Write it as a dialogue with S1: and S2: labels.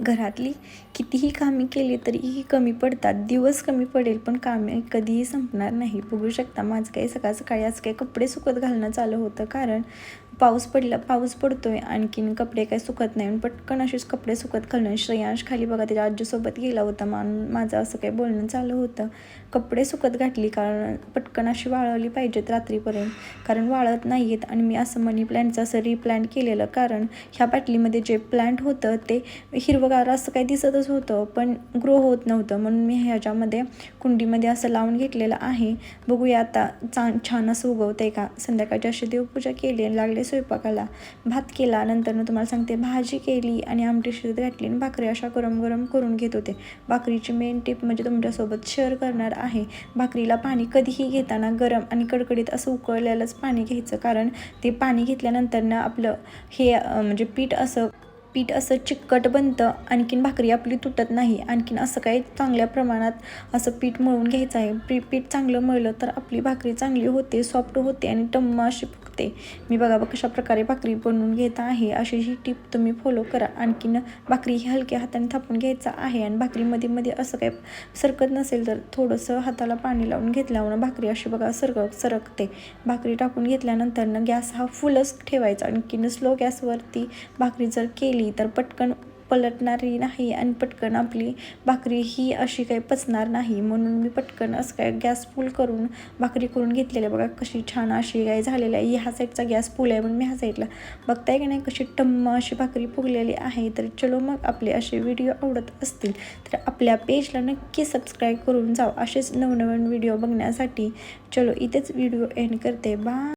S1: घरातली कितीही कामे केली तरीही कमी पडतात. दिवस कमी पडेल पण कामे कधीही संपणार नाही. बघू शकता माझं काही सकाळ सकाळी आज काही कपडे सुकत घालणं चालू होतं. कारण पाऊस पडला पाऊस पडतोय. आणखीन कपडे काही सुकत नाही. आणि पटकन असेच कपडे सुकत घालणं श्रेयांश खाली बघा त्याच्या आजीसोबत गेला होता. मान माझं असं काही बोलणं चालू होतं. कपडे सुकत घातली कारण पटकन अशी वाळवली पाहिजेत रात्रीपर्यंत. कारण वाळत नाही आहेत आणि मी असं मनी प्लॅन्टचं असं रिप्लॅन्ट केलेलं. कारण ह्या बाटलीमध्ये जे प्लॅन्ट होतं ते हिरवगार असं काही दिसतच होतं पण ग्रो होत नव्हतं. म्हणून मी ह्याच्यामध्ये कुंडीमध्ये असं लावून घेतलेलं आहे. बघूया आता चा छान असं उगवतंय का? संध्याकाळची अशी देवपूजा केली आणि लागले स्वयंपाकाला. भात केला नंतर तुम्हाला सांगते भाजी केली आणि आमटी शिजत घातली आणि भाकरी अशा गरम गरम करून घेत होते. भाकरीची मेन टिप म्हणजे तुमच्यासोबत शेअर करणार आहे. भाकरीला पाणी कधीही घेताना गरम आणि कडकडीत असं उकळलेलंच पाणी घ्यायचं. कारण ते पाणी घेतल्यानंतर ना आपलं हे म्हणजे पीठ असं पीठ असं चिकट बनतं आणखीन भाकरी आपली तुटत नाही. आणखीन असं काही चांगल्या प्रमाणात असं पीठ मळून घ्यायचं आहे. पी पीठ चांगलं मळलं तर आपली भाकरी चांगली होते सॉफ्ट होते आणि टम्म अशी फुकते मी बघा बघ कशा प्रकारे भाकरी बनवून घेत आहे. अशी ही टीप तुम्ही फॉलो करा. आणखीन भाकरी ही हलक्या हाताने थापून घ्यायचा आहे आणि भाकरीमध्ये मध्ये असं काही सरकत नसेल तर थोडंसं हाताला पाणी लावून घेतल्यावर भाकरी अशी बघा सरक सरकते. भाकरी टाकून घेतल्यानंतरनं गॅस हा फुलच ठेवायचा. आणखीन स्लो गॅसवरती भाकरी जर केली तर पटकन पलटणारी नाही आणि पटकन आपली भाकरी ही अशी काही पचणार नाही. म्हणून मी पटकन असं काय गॅस फुल करून भाकरी करून घेतलेली आहे बघा कशी छान अशी काय झालेली आहे. ह्या साईडचा गॅस फुल आहे म्हणून मी ह्या साईडला बघताय की नाही कशी टम्म अशी भाकरी फुगलेली आहे. तर चलो मग आपले असे व्हिडिओ आवडत असतील तर आपल्या पेजला नक्की सबस्क्राईब करून जाऊ असेच नवनवीन व्हिडिओ बघण्यासाठी चलो इथेच व्हिडिओ एंड करते. बा